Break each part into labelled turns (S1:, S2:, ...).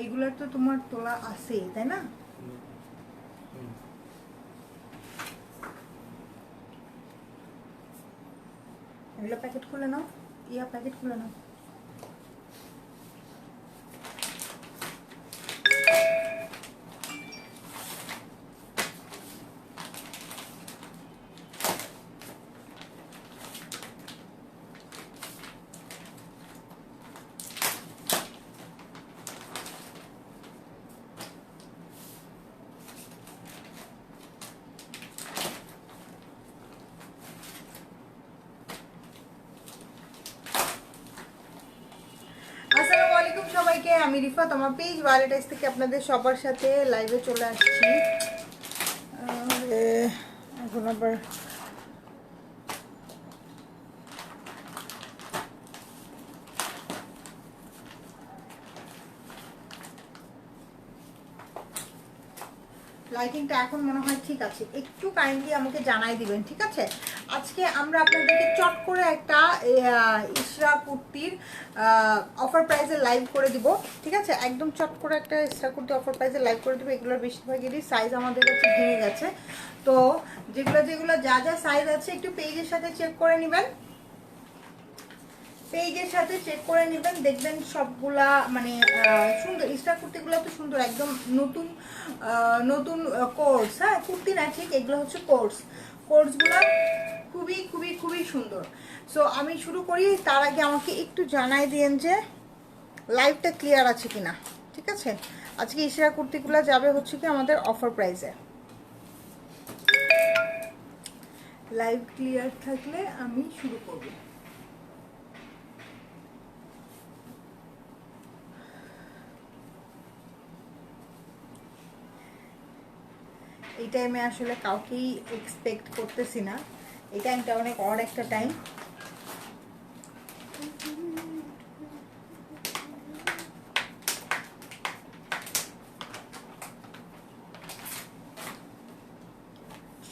S1: এইগুলোর তো তোমার তোলা আছেই, তাই না? এগুলো প্যাকেট খুলে নাও, ইয়া প্যাকেট খুলে নাও আসসালামু আলাইকুম সবাইকে আমি রিফাত, আমার পেজ ওয়ালেটাইজ থেকে আপনাদের সবার সাথে লাইভে চলে আসছি। এখন আবার লাইটিংটা এখন মনে হয় ঠিক আছে। একটু কাইন্ডলি আমাকে জানাই দিবেন, ঠিক আছে? আজকে আমরা আপনাদেরকে চট করে একটা ইসরা কুর্তির অফার প্রাইসে লাইভ করে দিব। ঠিক আছে? একদম চট করে একটা ইসরা কুর্তি অফার প্রাইসে লাইভ করে দিব। এগুলোর বেশিরভাগেরই সাইজ আমাদের কাছে ভেঙে গেছে। তো যেগুলো যেগুলো যা যা সাইজ আছে, একটু পেজের সাথে চেক করে নেবেন। পেজের সাথে চেক করে নেবেন। দেখবেন সবগুলা মানে সুন্দর ইস্টার কুর্তিগুলো তো সুন্দর, একদম নতুন নতুন কোর্স হ্যাঁ কুর্তি না, ঠিক, এগুলো হচ্ছে কোর্স কোর্সগুলো খুবই খুবই খুবই সুন্দর। সো আমি শুরু করি, তার আগে আমাকে একটু জানাই দিন যে লাইভটা ক্লিয়ার আছে কিনা, ঠিক আছে? আজকে ইশরা কুর্তিগুলো যাবে হচ্ছে কি আমাদের অফার প্রাইসে লাইভ ক্লিয়ার থাকলে আমি শুরু করব। এই টাইমে আসলে কাউকেই এক্সপেক্ট করতেছি না। এই টাইমটা অনেক অড একটা টাইম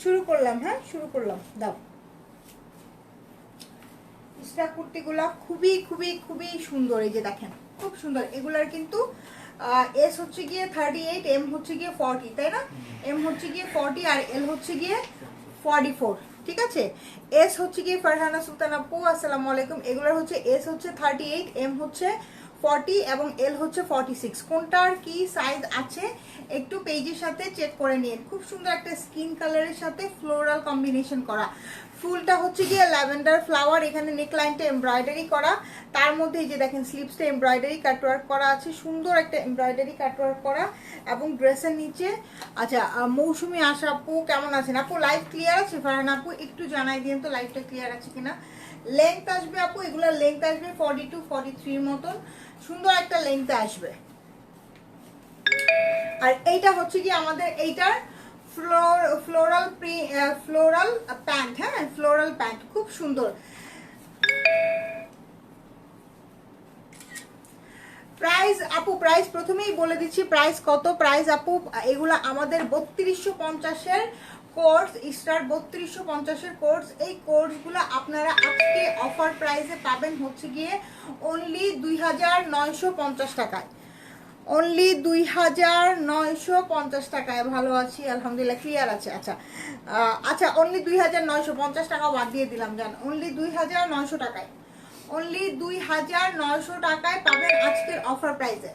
S1: শুরু করলাম হ্যাঁ? শুরু করলাম। দাও। ইসরা কুর্তিগুলা খুবই খুবই খুবই সুন্দর এই যে দেখেন। খুব সুন্দর। এগুলার কিন্তু এস হচ্ছে গিয়ে থার্টি এইট এম হচ্ছে গিয়ে ফর্টি তাই না? এম হচ্ছে গিয়ে ফর্টি আর এল হচ্ছে গিয়ে ফর্টি ফোর ঠিক আছে? এস হচ্ছে গিয়ে ফারহানা সুলতান আপু, আসসালামু আলাইকুম। এগুলোর হচ্ছে এস হচ্ছে থার্টি এইট এম হচ্ছে ফর্টি এবং এল হচ্ছে ফর্টি সিক্স কোনটার কি সাইজ আছে? একটু পেজের সাথে চেক করে নিন। খুব সুন্দর একটা স্কিন কালারের সাথে ফ্লোরাল কম্বিনেশন করা। ফুলটা হচ্ছে গিয়ে ল্যাভেন্ডার ফ্লাওয়ার, এখানে নেকলাইনটা এমব্রয়ডারি করা। তার মধ্যে এই যে দেখেন স্লিপসটা এমব্রয়ডারি কাটওয়ার্ক করা আছে, সুন্দর একটা এমব্রয়ডারি কাটওয়ার্ক করা এবং ড্রেসের নিচে। আচ্ছা মৌসুমি আশা আপু কেমন আছেন? আপু লাইভ ক্লিয়ার আছে? ফারহান আপু, একটু জানাই দিন তো লাইভটা ক্লিয়ার আছে কিনা? লেন্থ আসবে আপু, এগুলোর লেন্থ আসবে ফর্টি টু ফর্টি থ্রির মতন। সুন্দর একটা লেন্থে আসবে। আর এইটা হচ্ছে কি আমাদের, এইটার ফ্লোর ফ্লোরাল ফ্লোরাল প্যান্ট হ্যাঁ ফ্লোরাল প্যান্ট খুব সুন্দর। প্রাইস আপু প্রাইস প্রথমেই বলে দিচ্ছি প্রাইস কত? প্রাইস আপু, এগুলো আমাদের বত্রিশশো পঞ্চাশের কোর্স স্টার বত্রিশশো পঞ্চাশের কোর্স এই কোর্সগুলো আপনারা আজকে অফার প্রাইসে পাবেন হচ্ছে গিয়ে অনলি দুই হাজার নয়শো পঞ্চাশ টাকায়। অনলি দুই হাজার নয়শো পঞ্চাশ টাকায়। ভালো আছি, আলহামদুলিল্লাহ ক্লিয়ার আছে। আচ্ছা আচ্ছা অনলি দুই হাজার নয়শো পঞ্চাশ টাকা বাদ দিয়ে দিলাম, জান। অনলি দুই হাজার নয়শো টাকায়। অনলি দুই হাজার নয়শো টাকায় পাবেন আজকের অফার প্রাইজে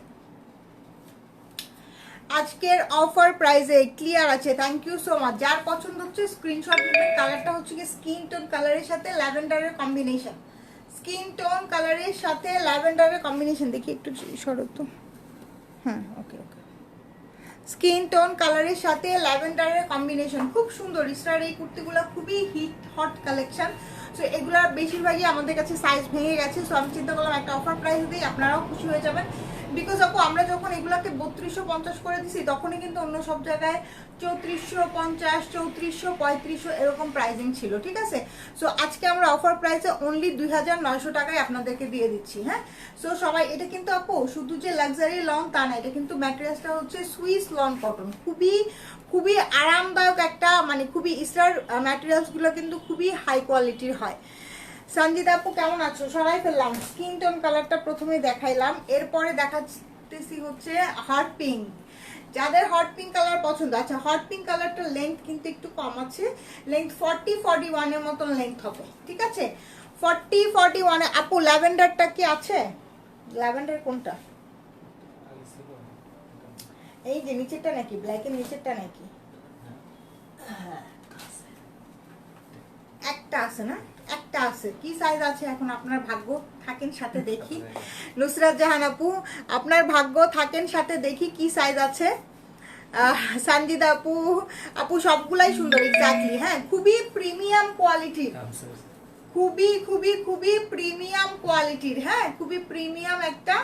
S1: আজকের অফার প্রাইসে ক্লিয়ার আছে থ্যাংক ইউ সো মাচ যার পছন্দ হচ্ছে স্ক্রিনশট নেবেন কালারটা হচ্ছে কি স্কিন টোন কালারের সাথে ল্যাভেন্ডারের কম্বিনেশন স্কিন টোন কালারের সাথে ল্যাভেন্ডারের কম্বিনেশন দেখি একটু শরৎ তো। ওকে ওকে স্কিন টোন কালারের সাথে ল্যাভেন্ডারের কম্বিনেশন খুব সুন্দর। ইস্টার এই কুর্তিগুলো খুবই হিট হট কালেকশন সো এগুলো বেশিরভাগই আমাদের কাছে সাইজ ভেঙে গেছে। সো আমি চিন্তা করলাম একটা অফার প্রাইস দিই, আপনারাও খুশি হয়ে যাবেন। বিকজ আপু, আমরা যখন এগুলাকে বত্রিশশো পঞ্চাশ করে দিছি, তখনই কিন্তু অন্য সব জায়গায় চৌত্রিশশো পঞ্চাশ, চৌত্রিশশো পঁয়ত্রিশশো এরকম প্রাইজিং ছিল, ঠিক আছে? সো আজকে আমরা অফার প্রাইসে অনলি দুই হাজার নয়শো টাকায় আপনাদেরকে দিয়ে দিচ্ছি হ্যাঁ? সো সবাই, এটা কিন্তু আপু, শুধু যে লাক্সারি লং তা না, এটা কিন্তু ম্যাটেরিয়ালসটা হচ্ছে সুইস লং কটন খুবই খুবই আরামদায়ক একটা মানে খুবই স্টার ম্যাটেরিয়ালসগুলো কিন্তু খুবই হাই কোয়ালিটির হয়। সঞ্জিত আপু কেমন আছো? সরাই ফেললাম। স্কিন টোন কালারটা প্রথমে দেখাইলাম। এরপরে দেখা করতেছি হচ্ছে হট পিঙ্ক যাদের হট পিঙ্ক কালার পছন্দ আচ্ছা হট পিঙ্ক কালারটার লেন্থ কিন্তু একটু কম আছে। লেন্থ ফর্টি ফর্টি ওয়ানের মতন লেন্থ হবে ঠিক আছে? ফর্টি ফর্টি ওয়ানে আপু ল্যাভেন্ডারটা কি আছে? ল্যাভেন্ডার কোনটা? এই যে নিচেরটা নাকি? ব্ল্যাকের নিচেরটা নাকি? একটা আছে না? একটা আছে। কি সাইজ আছে এখন আপনার ভাগ্য? থাকেন সাথে দেখি। নুসরাত জাহান আপু আপনার ভাগ্য থাকেন সাথে দেখি কি সাইজ আছে। আহ, সঞ্জিদা আপু আপু সবগুলাই সুন্দর এক্স্যাক্টলি হ্যাঁ খুবই প্রিমিয়াম কোয়ালিটির খুবই খুবই খুবই প্রিমিয়াম কোয়ালিটির হ্যাঁ খুবই প্রিমিয়াম একটা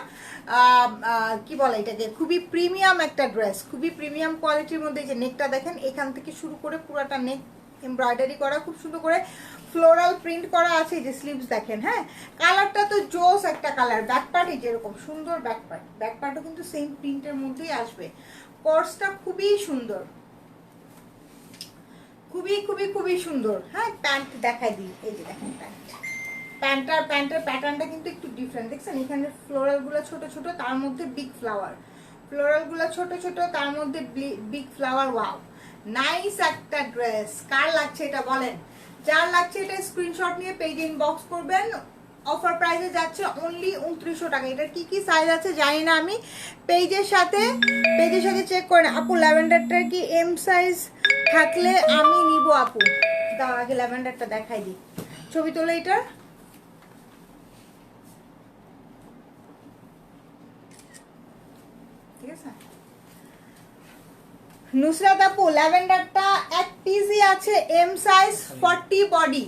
S1: কি বলে এটাকে? খুবই প্রিমিয়াম একটা ড্রেস খুবই প্রিমিয়াম কোয়ালিটির মধ্যে যে নেকটা দেখেন এখান থেকে শুরু করে পুরাটা নেক এমব্রয়ডারি করা খুব সুন্দর করে ফ্লোরাল প্রিন্ট করা আছে যে স্লিভস দেখেন হ্যাঁ? কালারটা তো জোস একটা কালার ব্যাক পার্ট যেরকম, সুন্দর ব্যাক পার্ট ব্যাক পার্টও কিন্তু সেম প্রিন্টের মধ্যেই আসবে। কোর্সটা খুবই সুন্দর। খুবই খুবই খুবই সুন্দর হ্যাঁ? প্যান্ট দেখাই দিই, এই যে দেখেন প্যান্ট প্যান্টার প্যান্টের প্যাটার্নটা কিন্তু একটু ডিফারেন্ট দেখছেন, এখানে ফ্লোরালগুলো ছোট ছোট, তার মধ্যে বিগ ফ্লাওয়ার ফ্লোরালগুলো ছোট ছোট, তার মধ্যে বিগ ফ্লাওয়ার ওয়াও নাইস একটা ড্রেস কার লাগছে এটা বলেন? যার লাগছে এটা স্ক্রিনশট নিয়ে পেজ ইনবক্স করবেন। অফার প্রাইসে যাচ্ছে অনলি উনত্রিশশো টাকা। এটার কী কী সাইজ আছে জানি না আমি। পেজের সাথে পেজের সাথে চেক করে না আপু ল্যাভেন্ডারটার কি এম সাইজ থাকলে আমি নিব, আপু? দাও, আগে ল্যাভেন্ডারটা দেখাই দিই। ছবি তোলে এটার ঠিক আছে নুসরাত আপু, ল্যাভেন্ডারটা এক পিসই আছে M size forty body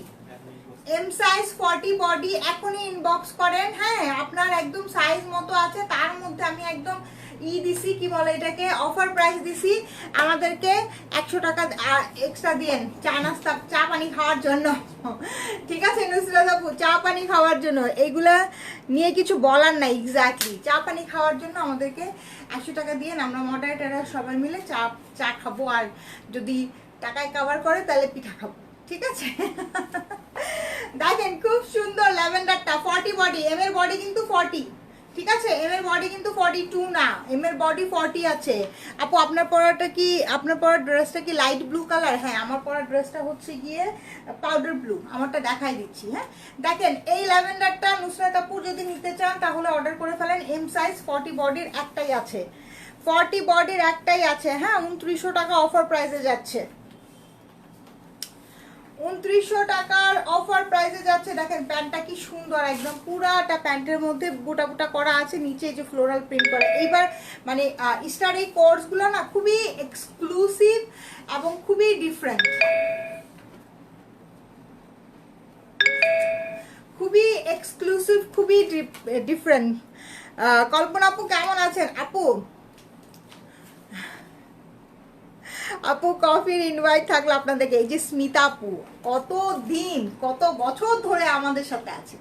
S1: M size forty body এখনই ইনবক্স করেন। হ্যাঁ আপনার একদম সাইজ মতো আছে, তার মধ্যে আমি একদম ই দিছি, কি বলে এটাকে? অফার প্রাইস দিছি। আমাদেরকে একশো টাকা এক্সট্রা দিয়েন চা নাস্তা, চা পানি খাওয়ার জন্য। ঠিক আছে, নুসরাত আপু চা পানি খাওয়ার জন্য। এইগুলা নিয়ে কিছু বলার নাই এক্স্যাক্টলি চা পানি খাওয়ার জন্য আমাদেরকে একশো টাকা দিয়েন। আমরা মডারেটাররা সবাই মিলে চা চা খাব। আর যদি টাকায় কাভার করে, তাহলে পিঠা খাব। ঠিক আছে? দেখেন, খুব সুন্দর ল্যাভেন্ডারটা ফর্টি বডি এম এর বডি কিন্তু ফর্টি ঠিক আছে? এম এর বডি কিন্তু ফর্টি টু না। এম এর বডি ফর্টি আছে। আপু, আপনার পরাটা কি, আপনার পরার ড্রেসটা কি লাইট ব্লু কালার হ্যাঁ আমার পরার ড্রেসটা হচ্ছে গিয়ে পাউডার ব্লু আমারটা দেখাই দিচ্ছি হ্যাঁ? দেখেন, এই ল্যাভেন্ডারটা নুসরাত আপু যদি নিতে চান, তাহলে অর্ডার করে ফেলেন। এম সাইজ ফর্টি বডির একটাই আছে। ফর্টি বডির একটাই আছে হ্যাঁ? উনত্রিশশো টাকা অফার প্রাইসে যাচ্ছে। উনত্রিশশো টাকার অফার প্রাইসে যাচ্ছে। দেখেন প্যান্টটা কি সুন্দর, একদম পুরাটা প্যান্টের মধ্যে বুটা বুটা করা আছে, নিচে যে ফ্লোরাল প্রিন্ট করা। এইবার মানে স্টার এই কোর্সগুলো না খুবই এক্সক্লুসিভ এবং খুবই ডিফারেন্ট খুবই এক্সক্লুসিভ খুবই ডিফারেন্ট কল্পনা আপু কেমন আছেন? আপু? আপু কফির ইনভাইট থাকল আপনাদেরকে। এই যে স্মিতা আপু, কত দিন, কত বছর ধরে আমাদের সাথে আছে।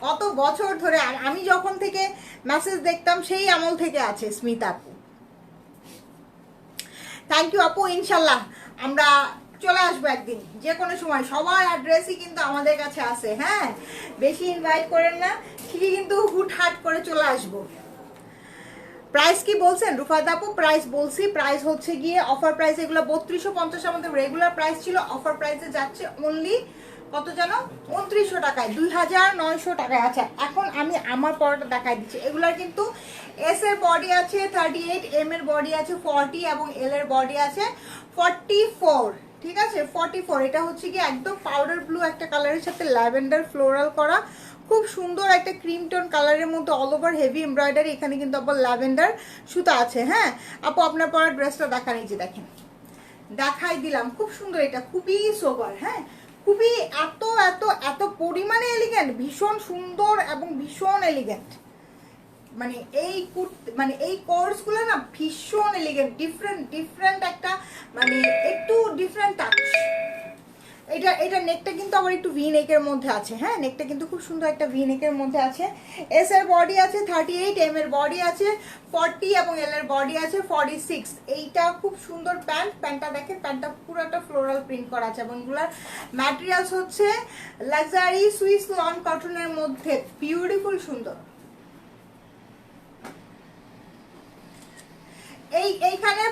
S1: কত বছর ধরে আ- আমি যখন থেকে মেসেজ দেখতাম, সেই আমল থেকে আছে স্মিতা আপু। থ্যাংক ইউ আপু, ইনশাল্লাহ। আমরা চলে আসব একদিন, যে কোনো সময়। সবার অ্যাড্রেসই কিন্তু আমাদের কাছে আছে হ্যাঁ? বেশি ইনভাইট করেন না, ঠিকই কিন্তু হুটহাট করে চলে আসব। প্রাইস কি বলছেন? রুফাত আপু প্রাইস বলছি। প্রাইস হচ্ছে গিয়ে অফার প্রাইস এগুলো বত্রিশশো পঞ্চাশ আমাদের রেগুলার প্রাইস ছিল। অফার প্রাইসে যাচ্ছে অনলি কত জানো? উনত্রিশশো টাকায়, দুই হাজার নয়শো টাকায়। আচ্ছা এখন আমি আমার পরোটা দেখাই দিচ্ছি। এগুলার কিন্তু এস এর বডি আছে থার্টি এইট এম এর বডি আছে ফর্টি এবং এল এর বডি আছে ফর্টি ফোর ঠিক আছে? ফর্টি ফোর এটা হচ্ছে কি একদম পাউডার ব্লু একটা কালারের সাথে ল্যাভেন্ডার ফ্লোরাল করা। খুব সুন্দর একটা ক্রিম টোন কালারের মধ্যে অল ওভার হেভি এমব্রয়ডারি এখানে কিন্তু আবার ল্যাভেন্ডার সুতা আছে হ্যাঁ? আপু, আপনার পরা ড্রেসটা দেখা নিয়েছি দেখেন। দেখাই দিলাম, খুব সুন্দর এটা, খুবই সোবার হ্যাঁ? খুবই এত এত এত পরিমাণে এলিগেন্ট ভীষণ সুন্দর এবং ভীষণ এলিগেন্ট মানে এই কুর্তি মানে এই কোর্সগুলো না ভীষণ এলিগেন্ট ডিফারেন্ট ডিফারেন্ট একটা মানে একটু ডিফারেন্ট টাচ এটা এটা নেকটা কিন্তু আবার একটু ভি নেকের মধ্যে আছে হ্যাঁ? নেকটা কিন্তু খুব সুন্দর একটা ভি নেকের মধ্যে আছে। এস এর বডি আছে থার্টি এইট এম এর বডি আছে ফর্টি এবং এল এর বডি আছে ফর্টি সিক্স এইটা খুব সুন্দর প্যান্ট প্যান্টটা দেখেন প্যান্টটা পুরোটা ফ্লোরাল প্রিন্ট করা আছে। এবং এগুলার ম্যাটেরিয়ালস হচ্ছে লাক্সারি সুইস লন কটনের মধ্যে। বিউটিফুল সুন্দর। এই, এইখানে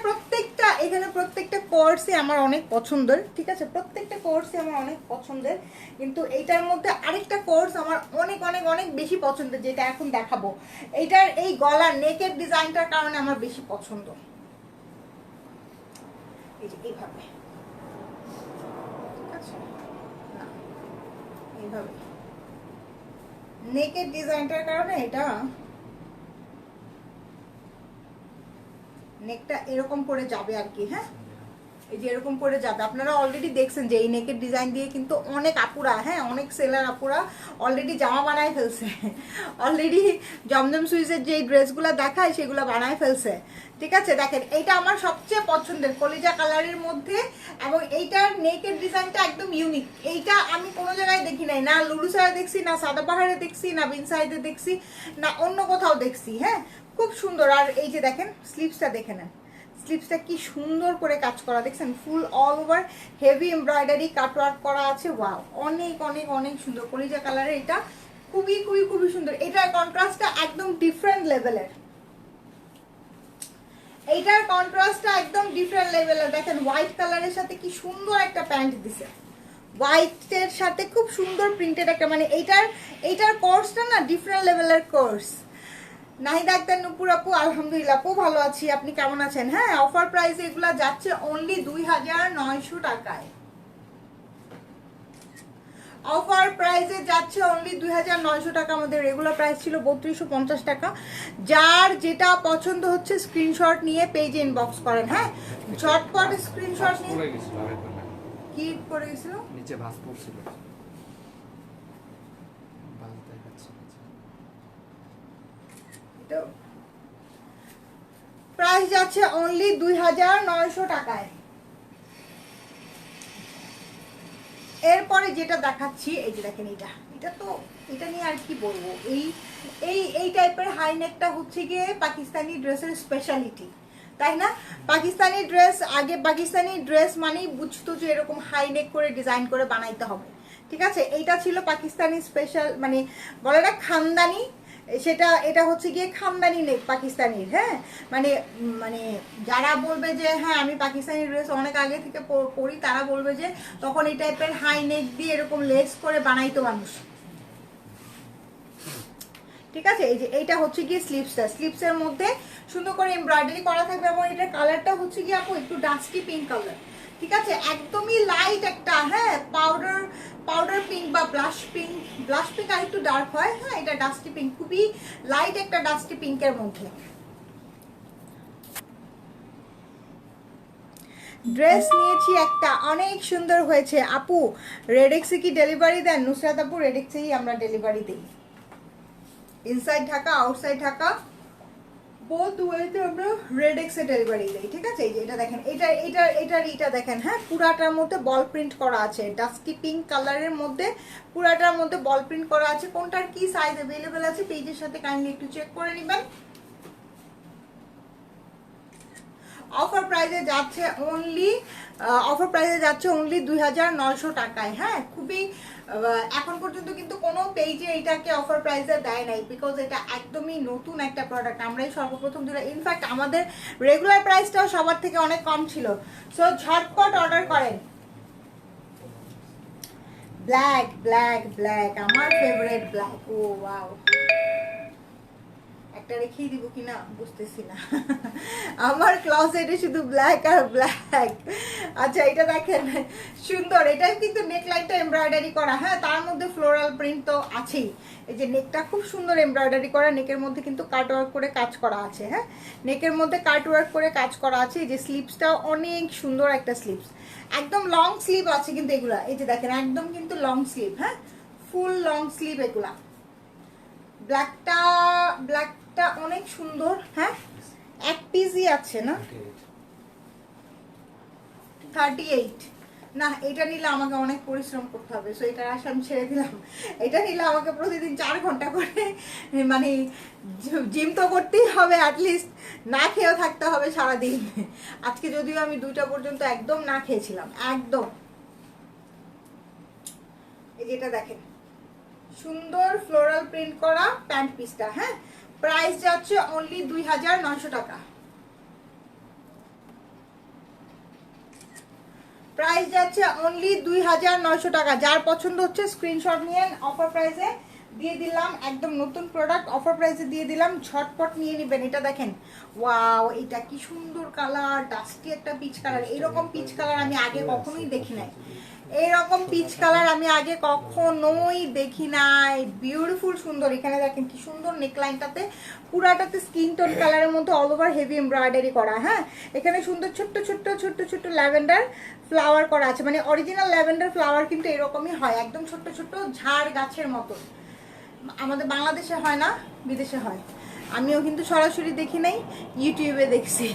S1: এখানে প্রত্যেকটা কোর্সই আমার অনেক পছন্দের, ঠিক আছে? প্রত্যেকটা কোর্সই আমার অনেক পছন্দের, কিন্তু এইটার মধ্যে আরেকটা কোর্স আমার অনেক অনেক অনেক বেশি পছন্দের, যেটা এখন দেখাবো। এইটার এই গলার নেকের ডিজাইনটার কারণে আমার বেশি পছন্দ। এইভাবে। নেকের ডিজাইনটার কারণে এটা নেকটা এরকম করে যাবে আর কি হ্যাঁ? এই যে এরকম করে যাবে। আপনারা অলরেডি দেখছেন যে এই নেকের ডিজাইন দিয়ে কিন্তু অনেক আপুরা হ্যাঁ অনেক সেলার আপুরা অলরেডি জামা বানায় ফেলছে। অলরেডি জমজম সুইচের যে ড্রেসগুলো দেখায়, সেগুলো বানায় ফেলছে। ঠিক আছে? দেখেন, এইটা আমার সবচেয়ে পছন্দের কলিজা কালারের মধ্যে এবং এইটার নেকের ডিজাইনটা একদম ইউনিক এইটা আমি কোনো জায়গায় দেখি নাই। না লুলু সাইডে দেখছি, না সাদা পাহাড়ে দেখছি, না বিন সাইডে দেখছি, না অন্য কোথাও দেখছি হ্যাঁ? খুব সুন্দর। আর এই যে দেখেন স্লিপসটা দেখে নেন। স্লিপসটা কি সুন্দর করে কাজ করা। দেখছেন full all over heavy embroidery cutwork করা আছে। ওয়াও অনেক অনেক অনেক সুন্দর। কলিজা কালারের এটা খুবই খুবই খুবই সুন্দর। এটার কন্ট্রাস্টটা একদম ডিফারেন্ট লেভেলের এইটার কন্ট্রাস্টটা একদম ডিফারেন্ট লেভেলের দেখেন হোয়াইট কালারের সাথে কি সুন্দর একটা প্যান্ট দিছে। হোয়াইটের সাথে খুব সুন্দর প্রিন্টেড একটা মানে এইটার এইটার কোর্সটা না ডিফারেন্ট লেভেলের কোর্স নাহিদ আক্তার নুপুর আপু আলহামদুলিল্লাহ আপু ভালো আছি। আপনি কেমন আছেন? হ্যাঁ অফার প্রাইস এগুলা যাচ্ছে অনলি দুই হাজার নয়শো টাকায়। অফার প্রাইসে যাচ্ছে অনলি দুই হাজার নয়শো টাকা। আমাদের রেগুলার প্রাইস ছিল বত্রিশশো পঞ্চাশ টাকা। যার যেটা পছন্দ হচ্ছে স্ক্রিনশট নিয়ে পেজে ইনবক্স করেন হ্যাঁ? ঝটপট স্ক্রিনশট নিয়ে
S2: পড়ে।
S1: কি করে গেছিল?
S2: নিচে ভাঁজ পড়ছিল ভাঁজ দেখাচ্ছে নিচে।
S1: প্রাইস যাচ্ছে অনলি দুই হাজার নয়শো টাকায়। এরপরে যেটা দেখাচ্ছি, এই যে দেখেন এটা এটা তো, এটা নিয়ে আর কি বলব? এই এই এই টাইপের হাই নেকটা হচ্ছে গিয়ে পাকিস্তানি ড্রেসের স্পেশালিটি তাই না? পাকিস্তানি ড্রেস আগে পাকিস্তানি ড্রেস মানেই বুঝতো যে এরকম হাই নেক করে ডিজাইন করে বানাইতে হবে। ঠিক আছে? এইটা ছিল পাকিস্তানি স্পেশাল মানে বলে না, খানদানি সেটা, এটা হচ্ছে গিয়ে খানদানি নেক পাকিস্তানির হ্যাঁ? মানে মানে যারা বলবে যে হ্যাঁ আমি পাকিস্তানি ড্রেস অনেক আগে থেকে প- পরি, তারা বলবে যে তখন এই টাইপের হাই নেক দিয়ে এরকম লেস করে বানাইতো মানুষ। ঠিক আছে? এই যে, এইটা হচ্ছে গিয়ে স্লিপসটা স্লিপসের মধ্যে সুন্দর করে এমব্রয়ডারি করা থাকবে এবং এটার কালারটা হচ্ছে গিয়ে আপু একটু ডাস্টি পিঙ্ক কালার ঠিক আছে? একদমই লাইট একটা হ্যাঁ পাউডার পাউডার পিঙ্ক বা ব্লাশ পিঙ্ক ব্লাশ পিঙ্ক আর একটু ডার্ক হয় হ্যাঁ এটা ডাস্টি পিঙ্ক খুবই লাইট একটা ডাস্টি পিঙ্কের মধ্যে। ড্রেস নিয়েছি একটা, অনেক সুন্দর হয়েছে। আপু রেডেক্সে কি ডেলিভারি দেন? নুসরাত আপু রেডেক্সেই আমরা ডেলিভারি দিই। Inside Dhaka outside Dhaka? Both ওয়েতে আমরা রেড এক্সে ডেলিভারি দিই, ঠিক আছে? এই যে এটা দেখেন, এটা এটা, এটার এটা দেখেন হ্যাঁ? পুরাটার মধ্যে বল প্রিন্ট করা আছে ডাস্টি পিঙ্ক কালারের মধ্যে পুরাটার মধ্যে বল প্রিন্ট করা আছে। কোনটার কি সাইজ অ্যাভেলেবেল আছে পেজের সাথে কাইন্ডলি একটু চেক করে নেবেন। অফার প্রাইসে যাচ্ছে অনলি অফার প্রাইসে যাচ্ছে অনলি দুই হাজার নয়শো টাকায় হ্যাঁ? খুবই এখন পর্যন্ত কিন্তু কোনো পেজে এটাকে অফার প্রাইসে দেয় নাই বিকজ এটা একদমই নতুন একটা প্রোডাক্ট আমরাই সর্বপ্রথম দিলাম ইনফ্যাক্ট আমাদের রেগুলার প্রাইসটাও সবার থেকে অনেক কম ছিল। সো ঝটপট অর্ডার করেন। ব্ল্যাক ব্ল্যাক ব্ল্যাক আমার ফেভারিট ব্ল্যাক ও ওয়াও একটা রেখেই দিব কিনা বুঝতেছি না। আমার ক্লসেটে শুধু ব্ল্যাক আর ব্ল্যাক আচ্ছা এটা দেখেন, সুন্দর। এটাই কিন্তু নেক লাইনটা এমব্রয়ডারি করা। হ্যাঁ তার মধ্যে ফ্লোরাল প্রিন্ট তো আছেই। এই যে নেকটা খুব সুন্দর এমব্রয়ডারি করা। নেকের মধ্যে কিন্তু কাট ওয়ার্ক করে কাজ করা আছে হ্যাঁ? নেকের মধ্যে কাট ওয়ার্ক করে কাজ করা আছে। এই যে স্লিপসটাও অনেক সুন্দর একটা স্লিপস একদম লং স্লিভ আছে কিন্তু এগুলা। এই যে দেখেন, একদম কিন্তু লং স্লিভ হ্যাঁ? ফুল লং স্লিভ এগুলা। ব্ল্যাকটা ব্ল্যাকটা অনেক সুন্দর হ্যাঁ? এক পিসই আছে, না? থার্টি এইট না, এটা নিলে আমাকে অনেক পরিশ্রম করতে হবে সো এটার আশা আমি ছেড়ে দিলাম। এটা নিলে আমাকে প্রতিদিন চার ঘণ্টা করে মানে জিম তো করতেই হবে অ্যাটলিস্ট না খেয়েও থাকতে হবে সারাদিন। আজকে যদিও আমি দুইটা পর্যন্ত একদম না খেয়েছিলাম, একদম। এই যেটা দেখেন, সুন্দর ফ্লোরাল প্রিন্ট করা প্যান্ট পিসটা হ্যাঁ? প্রাইস যাচ্ছে অনলি দুই হাজার নয়শো টাকা। প্রাইস যাচ্ছে অনলি দুই হাজার নয়শো টাকা। যার পছন্দ হচ্ছে স্ক্রিনশট নিয়ে অফার প্রাইসে দিয়ে দিলাম একদম নতুন প্রোডাক্ট অফার প্রাইসে দিয়ে দিলাম ঝটপট নিয়ে নেবেন। এটা দেখেন ওয়াও এটা কি সুন্দর কালার ডাস্টি একটা পিচ কালার এরকম পিচ কালার আমি আগে কখনোই দেখি নাই। এইরকম পিচ কালার আমি আগে কখনোই দেখি নাই। বিউটিফুল সুন্দর। এখানে দেখেন কি সুন্দর নেকলাইনটাতে পুরাটাতে স্কিন টোন কালারের মধ্যে অল ওভার হেভি এমব্রয়ডারি করা হ্যাঁ? এখানে সুন্দর ছোট্ট ছোট্ট ছোট্ট ছোট্ট ল্যাভেন্ডার ফ্লাওয়ার করা আছে। মানে অরিজিনাল ল্যাভেন্ডার ফ্লাওয়ার কিন্তু এরকমই হয় একদম ছোট্ট ছোট্ট ঝাড় গাছের মতো আমাদের বাংলাদেশে হয় না, বিদেশে হয়। আমিও কিন্তু সরাসরি দেখি নাই, ইউটিউবে দেখছি।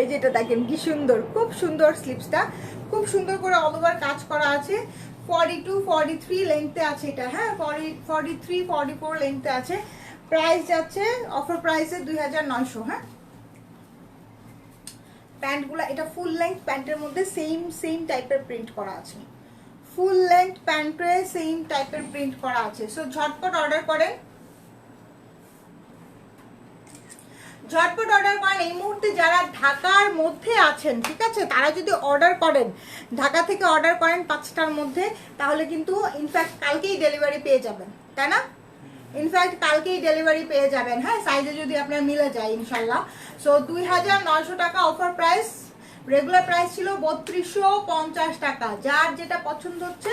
S1: এই যেটা দেখেন, কি সুন্দর, খুব সুন্দর স্লিপসটা খুব সুন্দর করে অল ওভার কাজ করা আছে। ফর্টি টু ফর্টি থ্রি লেন্থে আছে এটা হ্যাঁ? Forty forty three forty four লেন্থে আছে। প্রাইস যাচ্ছে অফার প্রাইসে দুই হাজার নয়শো হ্যাঁ? প্যান্টগুলো এটা ফুল লেন্থ প্যান্টের মধ্যে সেম সেম টাইপের প্রিন্ট করা আছে। ফুল লেন্থ প্যান্টে সেম টাইপের প্রিন্ট করা আছে। সো ঝটপট অর্ডার করেন। ঝটপট অর্ডার করেন। এই মুহূর্তে যারা ঢাকার মধ্যে আছেন ঠিক আছে? তারা যদি অর্ডার করেন ঢাকা থেকে অর্ডার করেন পাঁচটার মধ্যে তাহলে কিন্তু ইনফ্যাক্ট কালকেই ডেলিভারি পেয়ে যাবেন তাই না? ইনফ্যাক্ট কালকেই ডেলিভারি পেয়ে যাবেন হ্যাঁ? সাইজে যদি আপনার মিলে যায় ইনশাল্লাহ সো দুই হাজার নয়শো টাকা অফার প্রাইস রেগুলার প্রাইস ছিল বত্রিশশো পঞ্চাশ টাকা। যার যেটা পছন্দ হচ্ছে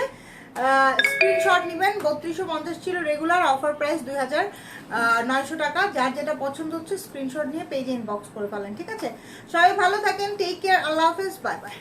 S1: স্ক্রিনশট নেবেন, বত্রিশশো পঞ্চাশ ছিল রেগুলার অফার প্রাইস দুই হাজার নয়শো টাকা। যার যেটা পছন্দ হচ্ছে স্ক্রিনশট নিয়ে পেজে ইনবক্স করে ফেলেন, ঠিক আছে? সবাই ভালো থাকেন টেক কেয়ার আল্লাহ হাফেজ বাই বাই